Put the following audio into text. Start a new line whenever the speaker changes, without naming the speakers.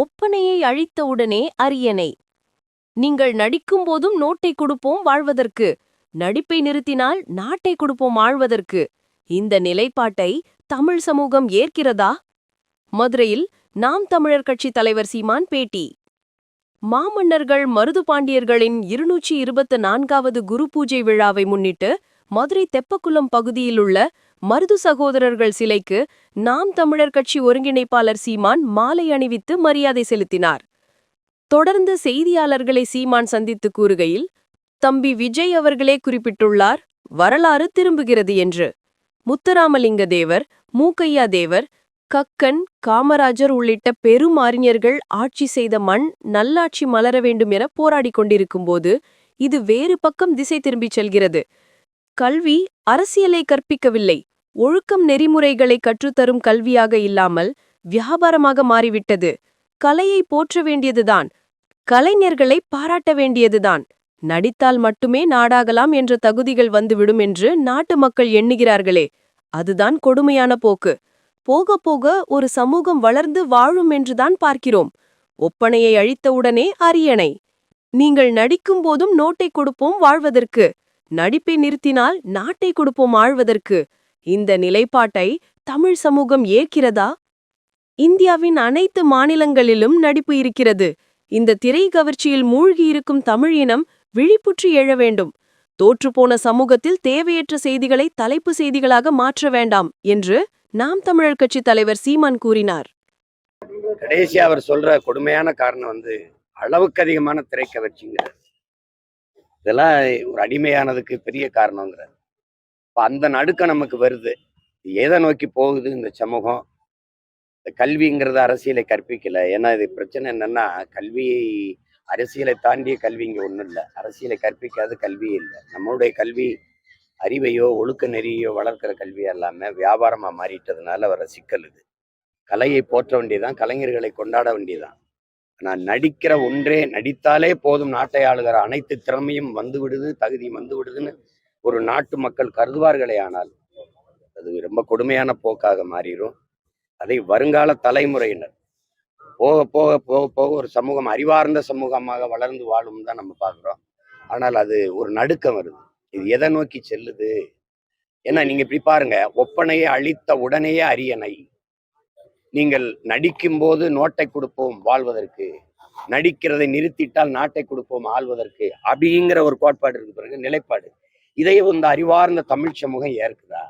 ஒப்பனையை அழித்தவுடனே அரியணை. நீங்கள் நடிக்கும் போதும் நோட்டை கொடுப்போம் வாழ்வதற்கு. நடிப்பை நிறுத்தினால் நாட்டை கொடுப்போம் ஆழ்வதற்கு. இந்த நிலைப்பாட்டை தமிழ் சமூகம் ஏற்கிறதா? மதுரையில் நாம் தமிழர் கட்சி தலைவர் சீமான் பேட்டி. மாமன்னர்கள் மருது பாண்டியர்களின் இருநூற்றி இருபத்து நான்காவது குரு பூஜை விழாவை முன்னிட்டு மதுரை தெப்பக்குளம் பகுதியிலுள்ள மருது சகோதரர்கள் சிலைக்கு நாம் தமிழர் கட்சி ஒருங்கிணைப்பாளர் சீமான் மாலை அணிவித்து மரியாதை செலுத்தினார். தொடர்ந்து செய்தியாளர்களை சீமான் சந்தித்து கூறுகையில் தம்பி விஜய் அவர்களே குறிப்பிட்டுள்ளார் வரலாறு திரும்புகிறது என்று. முத்துராமலிங்க தேவர் மூக்கையா தேவர் கக்கன் காமராஜர் உள்ளிட்ட பெரும் அறிஞர்கள் ஆட்சி செய்த மண் நல்லாட்சி மலர வேண்டும் என போராடிக் கொண்டிருக்கும்போது இது வேறு பக்கம் திசை திரும்பிச் செல்கிறது. கல்வி அரசியலை கற்பிக்கவில்லை. ஒழுக்கம் நெறிமுறைகளை கற்றுத்தரும் கல்வியாக இல்லாமல் வியாபாரமாக மாறிவிட்டது. கலையை போற்ற வேண்டியதுதான். கலைஞர்களை பாராட்ட வேண்டியதுதான். நடித்தால் மட்டுமே நாடாகலாம் என்ற தகுதிகள் வந்துவிடும் என்று நாட்டு மக்கள் எண்ணுகிறார்களே. அதுதான் கொடுமையான போக்கு. போக போக ஒரு சமூகம் வளர்ந்து வாழும் என்றுதான் பார்க்கிறோம். ஒப்பனையை அழித்தவுடனே அரியணை. நீங்கள் நடிக்கும் போதும் நோட்டை கொடுப்போம் வாழ்வதற்கு. நடிப்பை நிறுத்தினால் நாட்டை கொடுப்போம் ஆழ்வதற்கு. இந்த நிலைப்பாட்டை தமிழ் சமூகம் ஏற்கிறதா? இந்தியாவின் அனைத்து மாநிலங்களிலும் நடிப்பு இருக்கிறது. இந்த திரை கவர்ச்சியில் மூழ்கியிருக்கும் தமிழ் இனம் விழிப்புற்றி எழ வேண்டும். தோற்றுப்போன சமூகத்தில் தேவையற்ற செய்திகளை தலைப்பு செய்திகளாக மாற்ற வேண்டாம் என்று நாம் தமிழர் கட்சி தலைவர் சீமான் கூறினார்.
கடைசி அவர் சொல்ற கொடுமையான காரணம் வந்து அளவுக்கு அதிகமான திரைக்கவர்ச்சிங்கிறார் இதெல்லாம் ஒரு அடிமையானதுக்கு பெரிய காரணங்கிறார். இப்போ அந்த நடுக்கம் நமக்கு வருது. எதை நோக்கி போகுது இந்த சமூகம்? இந்த கல்விங்கிறது அரசியலை கற்பிக்கல. ஏன்னா இது பிரச்சனை என்னன்னா கல்வி அரசியலை தாண்டிய கல்வி இங்கே ஒன்றும் இல்லை. அரசியலை கற்பிக்காத கல்வி இல்லை. நம்மளுடைய கல்வி அறிவையோ ஒழுக்க நெறியோ வளர்க்கிற கல்வி எல்லாமே வியாபாரமாக மாறிட்டதுனால வர சிக்கல் இது. கலையை போற்ற வேண்டியதான் கலைஞர்களை கொண்டாட வேண்டியதான் நான் நடிக்கிற ஒன்றே நடித்தாலே போதும். நாட்டை ஆளுகிற அனைத்து திறமையும் வந்து விடுது தகுதியும் வந்து விடுதுன்னு ஒரு நாட்டு மக்கள் கருதுவார்களே ஆனால் அது ரொம்ப கொடுமையான போக்காக மாறிடும் அதை வருங்கால தலைமுறையினர் போக போக போக போக ஒரு சமூகம் அறிவார்ந்த சமூகமாக வளர்ந்து வாழும் தான் நம்ம பார்க்குறோம். ஆனால் அது ஒரு நடுக்கம் வருது. இது எதை நோக்கி செல்லுது? ஏன்னா நீங்க இப்படி பாருங்க ஒப்பனையை அழித்த உடனேயே அரியணை நீங்கள் நடிக்கும் போது நோட்டை கொடுப்போம் வாழ்வதற்கு. நடிக்கிறதை நிறுத்திட்டால் நாட்டை கொடுப்போம் ஆள்வதற்கு. அப்படிங்கிற ஒரு கோட்பாடு இருக்கு பிறகு நிலைப்பாடு. இதை இந்த அறிவார்ந்த தமிழ் சமூகம் ஏற்குதா?